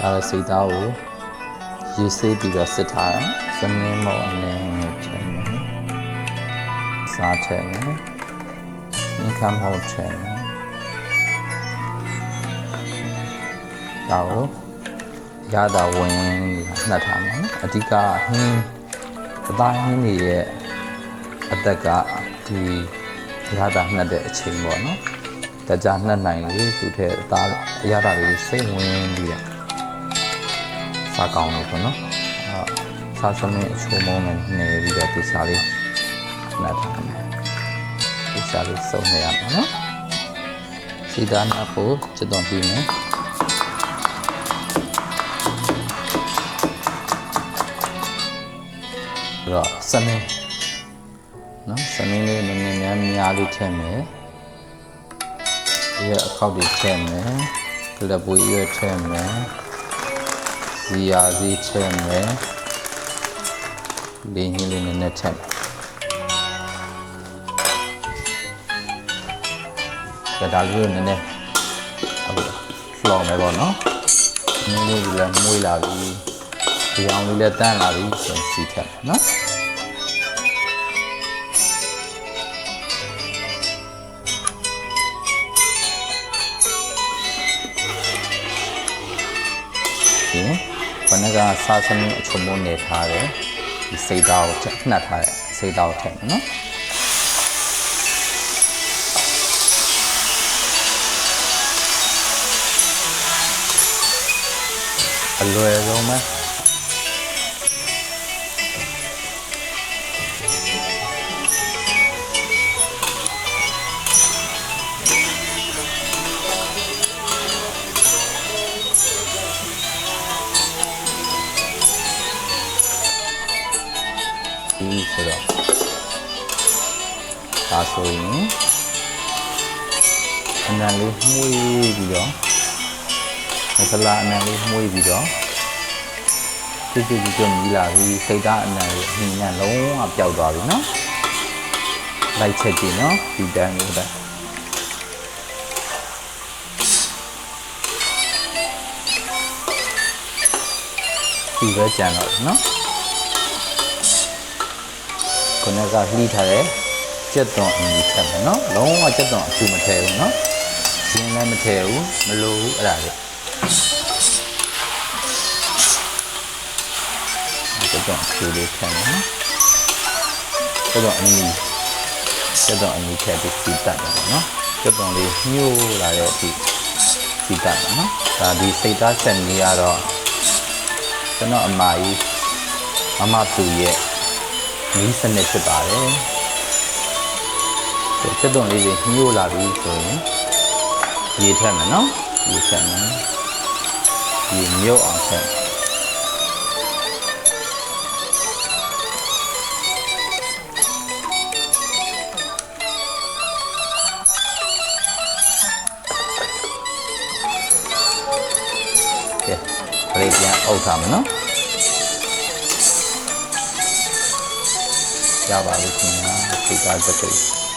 ဒါလည်းစိတ်သားကိုရေးဆေးပြီးတော့စစ်ထားတာစနင်းမောအနေနဲ့ချင်တယ်စားချင်တယ် income မောချင်တယ်ဒါကိုရတာဝင်နှက်ထားမှာနော်အဓိကဟင်းအသားဟင်းတွေရဲ့အသက်ကဒီရတာနှက်တဲ့အချိန်ပေါ့နော်တကြနှက်နိုင်လေသူတဲ့အသားအရတာတွေစိတ်ဝင်ပြီးတော့ စားကောင်းလို့ပေါ့နော်အဲစားစမင်းအချိုးမုံနဲ့နေပြီးတော့ဒီစားလေးနှပ်ထားမယ်ဒီစားလေးစုံနေရမှာနော်စီသားနာဖို့စက်တော်ပြီးမယ်အဲ့တော့စမင်းနော်စမင်းလေးနည်းနည်းများများလေးထည့်မယ်ဒီအခောက်တွေထည့်မယ်ကလပ်ပွေးရွက်ထည့်မယ် ဇီယာစီးချက်မယ်လေးညင်းလေးနည်းနည်းချက်မယ်ဒါလေးကိုနည်းနည်းအခုလှော်မယ်ပေါ့နော်နည်းနည်းဒီလည်းမွေးလာပြီဒီအောင်လေးလည်းတန်းလာပြီဆိုရင်စီးချက်မယ်နော်ဒီ ခဏကစားစမင်းအချုံမုန်းနေထားတယ်ဒီစိတ်သားကိုချက်နှက်ထားတဲ့စိတ်သားကိုထည့်မယ်နော်အလွယ်ဆုံးပဲ ဆိုတော့ဒါဆိုရင်အနံလေးမှုေးပြီးတော့မဆလာအနံလေးမှုေးပြီးတော့တိတိကျကျမြည်လာပြီးစိတ်သားအနံလေးအမြင်နဲ့လုံးဝပျောက်သွားပြီနော်လိုက်ချက်ကြည့်နော်ဒီတန်းလေးတိုင်းဒီပဲကြံတော့တယ်နော် ခုနကလှီးထားတဲ့ကြက်သွန်အင်ကြီးထည့်မယ်နော်လုံးဝကြက်သွန်အဖြူမထည့်ဘူးနော်ရင်းလည်းမထည့်ဘူးမလိုဘူးအဲ့ဒါလေးကြက်သွန်အဖြူလေးထည့်မယ်နော်ကြက်သွန်အင်ကြီးကြက်သွန်အင်ကြီးထည့်ပြီးစီတတ်တယ်ပေါ့နော်ကြက်သွန်လေးညှို့လာတဲ့အထိစီတတ်တယ်နော်ဒါဒီစိတ်သားချက်ကြီးကတော့ကျွန်တော်အမကြီးမမသူရဲ့ နီးစနစ်ဖြစ်ပါတယ်။ချက်သွန်လေးတွေညှို့လာပြီဆိုရင်ရေထက်မယ်နော်။ရေထက်မယ်။ရေမြုပ်အောင်ထက်။ကဲပရိပြန်အုပ်ထားမယ်နော်။ ရပါပြီခင်ဗျာခေတ်ကားစကိတ်